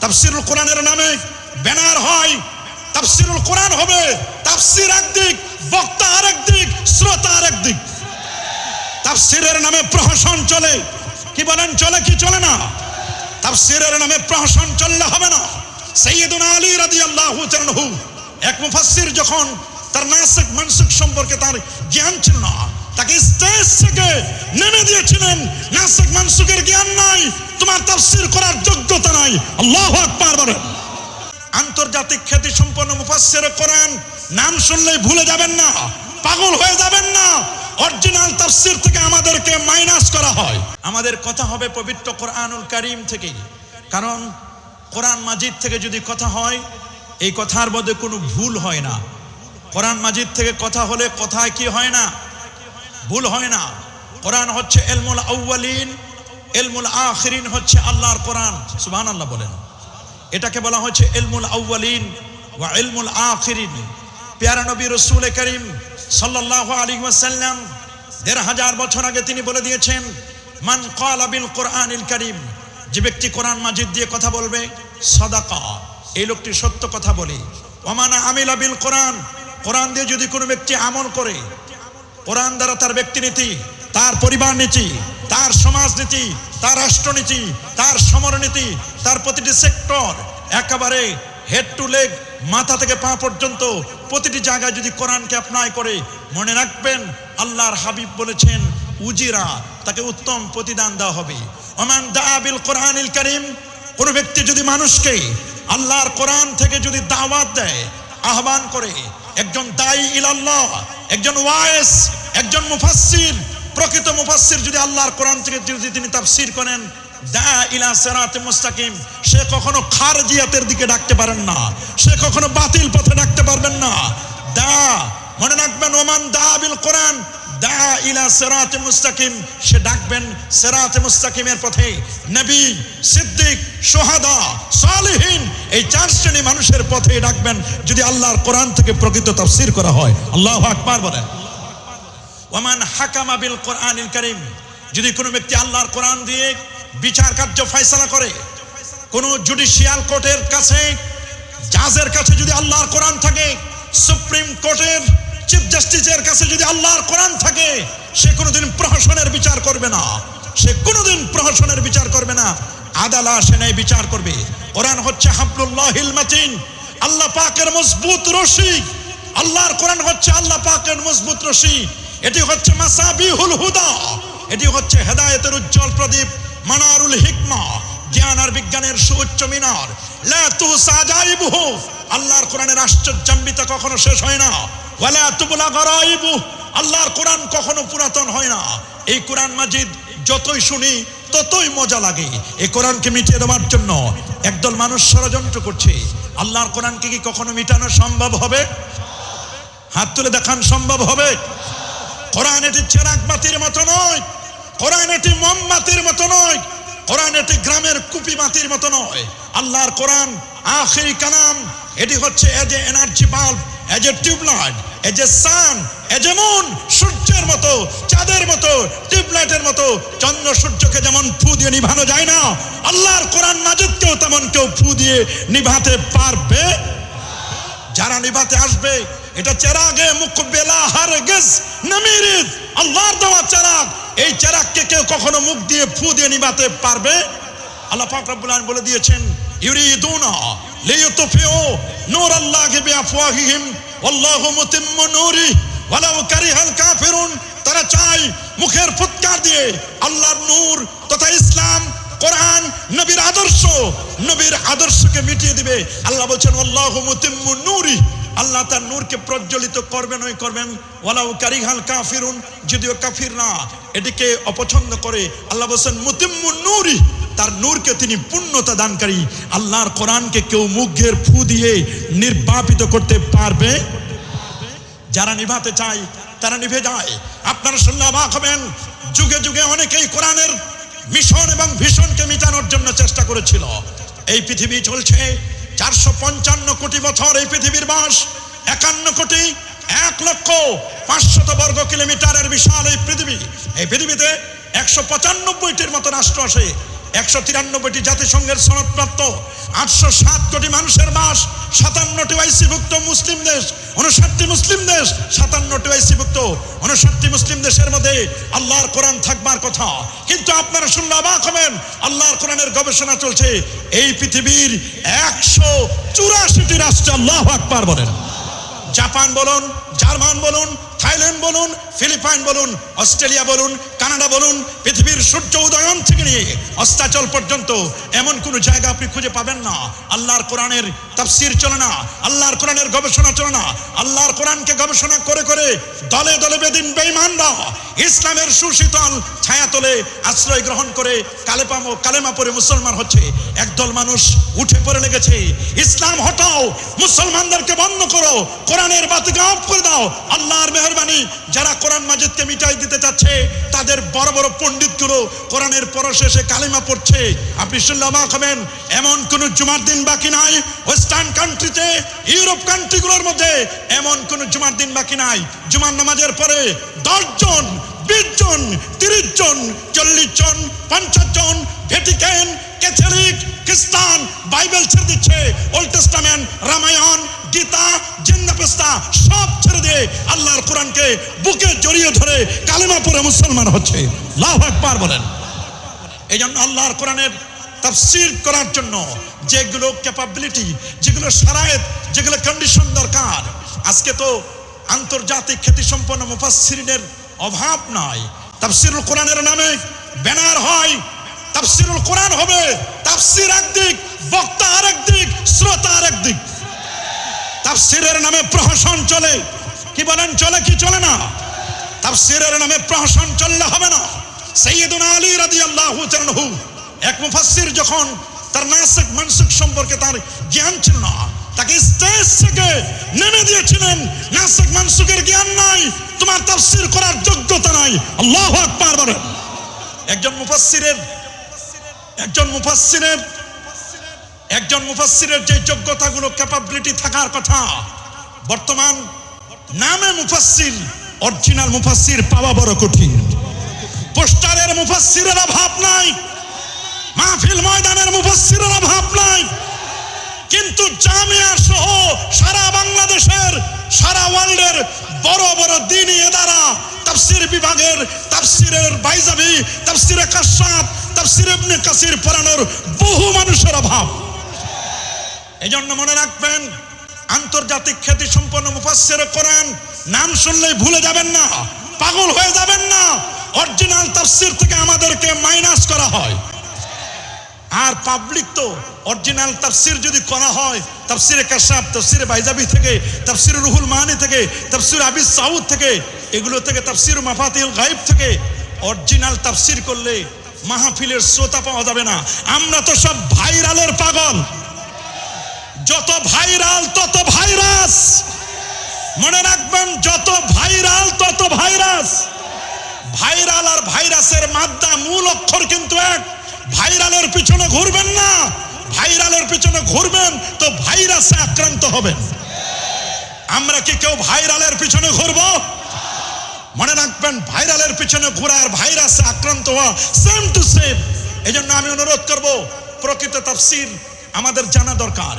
তাফসিরুল কোরআনের নামে ব্যানার হয়। তাফসিরুল কোরআন হবে তাফসির একদিক, বক্তা আরেক দিক, শ্রোতা আরেক দিক। তাফসিরের নামে প্রহসন চলে। কি বলেন, চলে কি চলে না? তাফসিরের নামে প্রহসন চললে হবে না। সৈয়দুনা আলী রাদিয়াল্লাহু তাআলাহু, এক মুফাসসির যখন তার নাসিক মানসিক সম্পর্কে তার জ্ঞান ছিল না তাকে স্টেজ থেকে নেমে দিয়েছিলেন। নাসিক মানসিকের জ্ঞান নাই, তোমার তাফসির করার যোগ্যতা নাই। আল্লাহু আকবার আন্তর্জাতিক খ্যাতি সম্পন্ন মুফাসসির কোরআন, নাম শুনলেই ভুলে যাবেন না, পাগল হয়ে যাবেন না। অরিজিনাল তাফসির থেকে আমাদেরকে মাইনাস করা হয়। আমাদের কথা হবে পবিত্র কোরআনুল কারীম থেকে কারণ কোরআন মাজিদ থেকে যদি কথা হয়, এই কথার মধ্যে কোনো ভুল হয় না। কোরআন মাজিদ থেকে কথা হলে কথায় কি হয় না? ভুল হয় না। কোরআন হচ্ছে এলমুল আউ্বালিন এলমুল আখরিন হচ্ছে আল্লাহর কোরআন। সুবাহ সুবহানাল্লাহ বলেন। এটাকে বলা হচ্ছে এলমুল আউ্বালিন ওয়া এলমুল আখরিন। পেয়ারা নবী রসুল করিম সাল্লাল্লাহু আলাইহি ওয়াসাল্লাম দেড় হাজার বছর আগে তিনি বলে দিয়েছেন, মান কল আবিল কোরআন ইল করিম যে ব্যক্তি কোরআন মাজিদ দিয়ে কথা বলবে, সাদাকা এই লোকটি সত্য কথা বলে। ওমানা আমিল আবিল কোরআন কোরআন দিয়ে যদি কোনো ব্যক্তি আমল করে কোরআন দ্বারা তার ব্যক্তিনীতি তার পরিবার নীতি, তার সমাজনীতি তার রাষ্ট্রনীতি তার সমরনীতি তার প্রতিটি সেক্টর একেবারে হেড টু লেগ মাথা থেকে পা পর্যন্ত প্রতিটি জায়গায় যদি কোরআনকে অ্যাপ্লাই করে, মনে রাখবেন আল্লাহর হাবিব বলেছেন, উজিরা, তাকে উত্তম প্রতিদান দেওয়া হবে। ওমান দাবিল কোরআনিল করিম, কোনো ব্যক্তি যদি মানুষকে আল্লাহর কোরআন থেকে যদি দাওয়াত দেয়, আহ্বান করে, একজন দায়ী ইলাল্লাহ একজন ওয়াইস, একজন মুফাসসির, প্রকৃত মুফাসসির যদি আল্লাহর কোরআন থেকে যদি তিনি তাফসীর করেন, দা ইলা সিরাতে মুস্তাকিম, সে কখনো খারজিয়াতের দিকে ডাকতে পারেন না, সে কখনো বাতিল পথে ডাকতে পারবেন না। দা, মনে রাখবেন, ওমান দা বিল কোরআন দা ইলা সিরাতে মুস্তাকিম। সে ডাকবেন সিরাতে মুস্তাকিমের পথে। নবী, সিদ্দিক, সোহাদা, সালেহীন, এই চার শ্রেণি মানুষের পথে ডাকবেন। যদি আল্লাহর কোরআন থেকে প্রকৃত তাফসীর করা হয়। আল্লাহু আকবার বলেন। ওমান হাকামা বিল কোরআনিল করিম। যদি কোনো ব্যক্তি আল্লাহর কোরআন দিয়ে বিচার কার্য ফয়সালা করে, কোন জুডিশিয়াল কোর্টের কাছে, জাজের কাছে যদি আল্লাহর কোরআন থাকে, সুপ্রিম কোর্টের চিফ জাস্টিসের কাছে যদি আল্লাহর কোরআন থাকে, সে কোনোদিন প্রহসনের বিচার করবে না। সে কোনোদিন প্রহসনের বিচার করবে না। আদালা সে নেই বিচার করবে। কোরআন হচ্ছে হাবলুল্লাহিল মাতিন। আল্লাহ পাকের মজবুত রশি। আল্লাহর কোরআন হচ্ছে আল্লাহ পাকের মজবুত রশি। এটি হচ্ছে মাসাবিহুল হুদা। এটি হচ্ছে হেদায়েতের উজ্জ্বল প্রদীপ, মানারুল হিকমা, জ্ঞান আর বিজ্ঞানের সুউচ্চ মিনার। লা তুহসা জাইবুহু আল্লাহর কোরআনের আশ্চর্যান্বিত কখনো শেষ হয় না। তুবলা আল্লাহর কোরআন কখনো পুরাতন হয় না। এই কোরআন মাজিদ যতই শুনি, ততই মজা লাগে। এই কোরআনকে মিটিয়ে দেওয়ার জন্য একদল মানুষ ষড়যন্ত্র করছে। আল্লাহর কোরআনকে কি কখনো মিটানো সম্ভব হবে? হাত তুলে দেখান সম্ভব হবে? কোরআন এটি চেরাক বাতির মতো নয়। কোরআন এটি মোমবাতির মতো নয়। কোরআন এটি গ্রামের কুপি মাতির মতো নয়। আল্লাহর কোরআন আখিরি কালাম। এটি হচ্ছে as energy bulb. A tubelight a sun as a moon, সূর্যের মতো, চাঁদের মতো, টিউবলাইটের মতো, চন্দ্র সূর্যকে যেমন ফু দিয়ে নিভানো যায় না, আল্লাহর কোরআন মাজিদকেও তেমন কেউ ফু দিয়ে নিভাতে পারবে। যারা নিভাতে আসবে, এটা চেরাগে মুকবেলা হারগিজ নামিরিদ আল্লাহর দেওয়া চেরাগ। এই চেরাগকে কেউ কখনো মুখ দিয়ে ফু দিয়ে নিভাতে পারবে? আল্লাহ আলামিন বলে দিয়েছেন, ইউরিদুনা লিইউতফিউ নূর আল্লাহি বিআফওয়াহিহিম। তারা চায় মুখের ফুৎকার দিয়ে আল্লাহর নূর তথা ইসলাম, কোরআন, নবীর আদর্শ, নবীর আদর্শকে মিটিয়ে দিবে। আল্লাহ বলছেন, আল্লাহু নূরি। আল্লাহ তার নূরকে প্রজ্বলিত করবেন, ওই করবেন। ওয়ালাউ কারিহাল কাফিরুন, যদিও কাফির না এটিকে অপছন্দ করে, আল্লাহ বলছেন, মুতিম্মু নূরি। তার নূরকে তিনি পূর্ণতা দানকারী, আল্লাহর কোরআনকে কেউ মুখের ফু দিয়ে নির্বাপিত করতে পারবে? যারা নিভাতে চায়, তারা নিভে যায়। আপনারা শুনলে অবাক হবেন, যুগে যুগে অনেকেই কোরআনের মিশন এবং ভীষণকে মিটানোর জন্য চেষ্টা করেছিল। এই পৃথিবী চলছে চারশো পঞ্চান্ন কোটি বছর এই পৃথিবীর বাস, একান্ন কোটি এক লক্ষ পাঁচশত বর্গ কিলোমিটারের বিশাল এই পৃথিবী। এই পৃথিবীতে একশো পঁচানব্বইটির মতো রাষ্ট্র আছে একশো তিরানব্বইটি জাতিসংঘের সনদপ্রাপ্ত, আটশো সাত কোটি মানুষের বাস, সাতান্নটি ওয়াইসিভুক্ত মুসলিম দেশ, উনষাটটি মুসলিম দেশ, সাতান্নটি ওয়াইসিভুক্ত, উনষাটটি মুসলিম দেশের মধ্যে আল্লাহর কোরআন থাকবার কথা। কিন্তু আপনারা শুনলে অবাক হবেন, আল্লাহর কোরআনের গবেষণা চলছে, এই পৃথিবীর একশো চুরাশিটি রাষ্ট্রে আল্লাহ আকবার বলেন। জাপান বলুন, জার্মান বলুন থাইল্যান্ড বলুন, ফিলিপাইন বলুন, অস্ট্রেলিয়া বলুন, কানাডা বলুন, পৃথিবীর সূর্য উদয়ন থেকে নিয়ে অস্তাচল পর্যন্ত এমন কোনো জায়গা আপনি খুঁজে পাবেন না। আল্লাহর কোরআনের তাফসির চলে না, আল্লাহর কোরআনের গবেষণা চলে না, আল্লাহর কোরআনকে গবেষণা করে করে দলে দলে বেদিন বেঈমানরা ইসলামের সুশীতল ছায়া তোলে আশ্রয় গ্রহণ করে কালেপাম কালেমা পরে মুসলমান হচ্ছে। একদল মানুষ উঠে পড়ে লেগেছে। ইসলাম হটাও, মুসলমানদেরকে বন্ধ করো, কোরআনের বাতিকে অফ করে দাও, আল্লাহর মেহরবানি যারা কোরআন মাজিদকে মিটাই দিতে চাচ্ছে, তাদের বড় বড় পণ্ডিতগুলো কোরআনের পরশেষে কালিমা পড়ছে। আপনি শুনলে অবাক এমন কোন জুমার দিন বাকি নাই, ওয়েস্টার্ন কান্ট্রিতে, ইউরোপ কান্ট্রিগুলোর মধ্যে এমন কোন জুমার দিন বাকি নাই। জুমার নামাজের পরে দশজন বিশ জন, তিরিশ জন, চল্লিশ জন, পঞ্চাশ জন ভেটিকেন ক্যাথলিক, খ্রিস্টান বাইবেল ছেড়ে দিচ্ছে। ওল্ড টেস্টামেন্ট, রামায়ণ, গীতা জিন্দাপেস্তা সব ছেড়ে দিয়ে আল্লাহর কোরআনকে বুকে জড়িয়ে ধরে কালেমা পরে মুসলমান হচ্ছে। লাভ একবার বলেন। এই জন্য আল্লাহর কোরআনের তাফসির করার জন্য যেগুলো ক্যাপাবিলিটি যেগুলো সারায়েত যেগুলো কন্ডিশন দরকার, আজকে তো আন্তর্জাতিক খ্যাতিসম্পন্ন মুফাসসিরিনের অভাব নাই। তাফসিরুল কোরআনের নামে ব্যানার হয়, তাফসিরুল কোরআন হবে, তাফসির একদিক, বক্তা আরেক দিক, শ্রোতা আরেক দিক। তাফসিরের নামে প্রহসন চলে। কি বলেন, চলে কি চলে না? তাফসিরের নামে প্রহসন চললে হবে না। সৈয়দুনা আলী রাদিয়াল্লাহু তাআলাহু এক মুফাসসির যখন তার নাসিক মানসিক সম্পর্কে তার জ্ঞান ছিল না, তাকে স্টেজ থেকে নেমে দিয়েছিলেন। নাসিক মানসিকের জ্ঞান নাই, তোমার তাফসির করার যোগ্যতা নাই। আল্লাহু আকবার বলেন। একজন মুফাসসিরের একজন মুফাসসিরের একজন মুফাসসিরের যে যোগ্যতাগুলো ক্যাপাবিলিটি থাকার কথা, বর্তমান নামে মুফাসসির অরিজিনাল মুফাসসির পাওয়া বড় কঠিন। পোস্টারের মুফাসসিরের অভাব নাই, মাহফিল ময়দানের মুফাসসিরের অভাব নাই, কিন্তু জামিয়া সহ সারা বাংলাদেশের, সারা ওয়ার্ল্ডের বড় বড় দিনী এদারা, তাফসির বিভাগের, তাফসিরের বাইজাবি, তাফসিরে কাশাব তাফসির ইবনে কাসির পড়ানোর বহু মানুষের অভাব। এই জন্য মনে রাখবেন, আন্তর্জাতিক খ্যাতি সম্পন্ন মুফাসসির কোরআন নাম শুনলেই ভুলে যাবেন না, পাগল হয়ে যাবেন না, অরিজিনাল তাফসির থেকে আমাদেরকে মাইনাস করা হয়। আর পাবলিক তো অরিজিনাল তাফসির যদি করা হয়, তাফসিরে কাশাব, তাফসিরে বাইজাবি থেকে, তাফসির রুহুল মাহানি থেকে, তাফসির আবিস সাউদ থেকে, এগুলো থেকে তাফসির মাফাতিল গাইব থেকে অরিজিনাল তাফসির করলে মাহফিলের শ্রোতা পাওয়া যাবে না। আমরা তো সব ভাইরালের পাগল। যত ভাইরাল, তত ভাইরাস। মনে রাখবেন, যত ভাইরাল, তত ভাইরাস। ভাইরাল আর ভাইরাসের মাদ্দা মূল অক্ষর কিন্তু এক। ভাইরালের পিছনে ঘুরবেন না। ভাইরালের পিছনে ঘুরবেন, তো ভাইরাসে আক্রান্ত হবেন। আমরা কি কেউ ভাইরালের পিছনে ঘুরবো? মনে রাখবেন, ভাইরালের পিছনে ঘোরা আর ভাইরাসে আক্রান্ত হওয়া সেম টু সেম এই জন্য আমি অনুরোধ করব, প্রকৃত তাফসির আমাদের জানা দরকার।